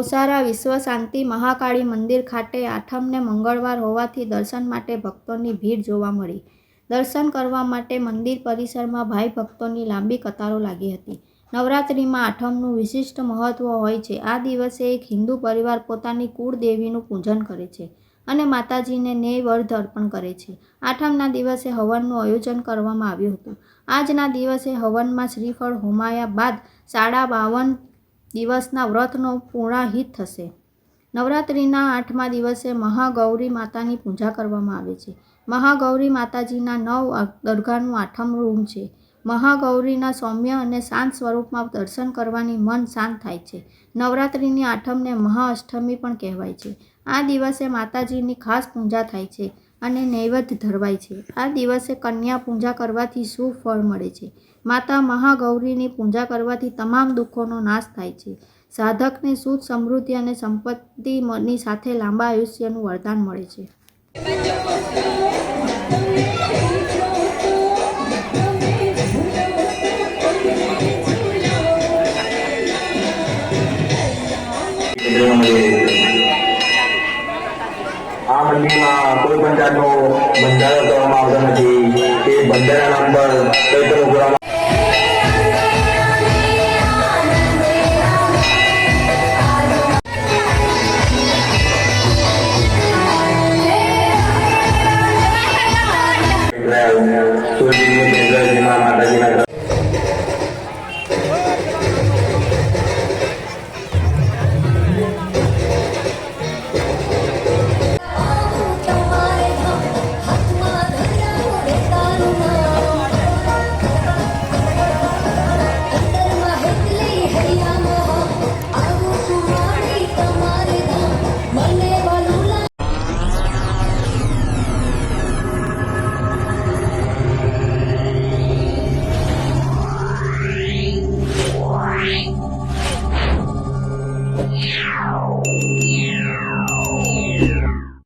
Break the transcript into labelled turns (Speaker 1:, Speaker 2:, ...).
Speaker 1: ઓસારા વિશ્વ શાંતિ મહાકાળી મંદિર ખાતે આઠમને મંગળવાર હોવાથી દર્શન માટે ભક્તોની ભીડ જોવા મળી. દર્શન કરવા માટે મંદિર પરિસરમાં ભાઈ ભક્તોની લાંબી કતારો લાગી હતી. નવરાત્રિમાં આઠમનું વિશિષ્ટ મહત્ત્વ હોય છે. આ દિવસે એક હિન્દુ પરિવાર પોતાની કુળદેવીનું પૂજન કરે છે અને માતાજીને નૈવેદ્ય અર્પણ કરે છે. આઠમના દિવસે હવનનું આયોજન કરવામાં આવ્યું હતું. આજના દિવસે હવનમાં શ્રીફળ હોમાયા બાદ સાડા બાવન દિવસના વ્રતનો પૂર્ણાહિત થશે. નવરાત્રિના આઠમા દિવસે મહાગૌરી માતાની પૂજા કરવામાં આવે છે. મહાગૌરી માતાજીના નવ દરગાહનું આઠમ રૂમ છે. મહાગૌરીના સૌમ્ય અને શાંત સ્વરૂપમાં દર્શન કરવાની મન શાંત થાય છે. નવરાત્રિની આઠમને મહાઅષ્ટમી પણ કહેવાય છે. આ દિવસે માતાજીની ખાસ પૂજા થાય છે. અને નૈવેદ્ય ધરવાય છે. આ દિવસે કન્યા પૂજા કરવાથી શુભ ફળ મળે છે. માતા મહાગૌરીની પૂજા કરવાથી તમામ દુઃખોનો નાશ થાય છે. સાધકને સુખ, સમૃદ્ધિ અને સંપત્તિની સાથે લાંબા આયુષ્યનું વરદાન મળે છે.
Speaker 2: આ મંદિરમાં કોઈ પણ જાતનો બંધારો કરવામાં આવતો નથી તે બંધારા નામ પર કોઈ પણ ઉઘરામાં સૂર્યની માતાજીના Yeah.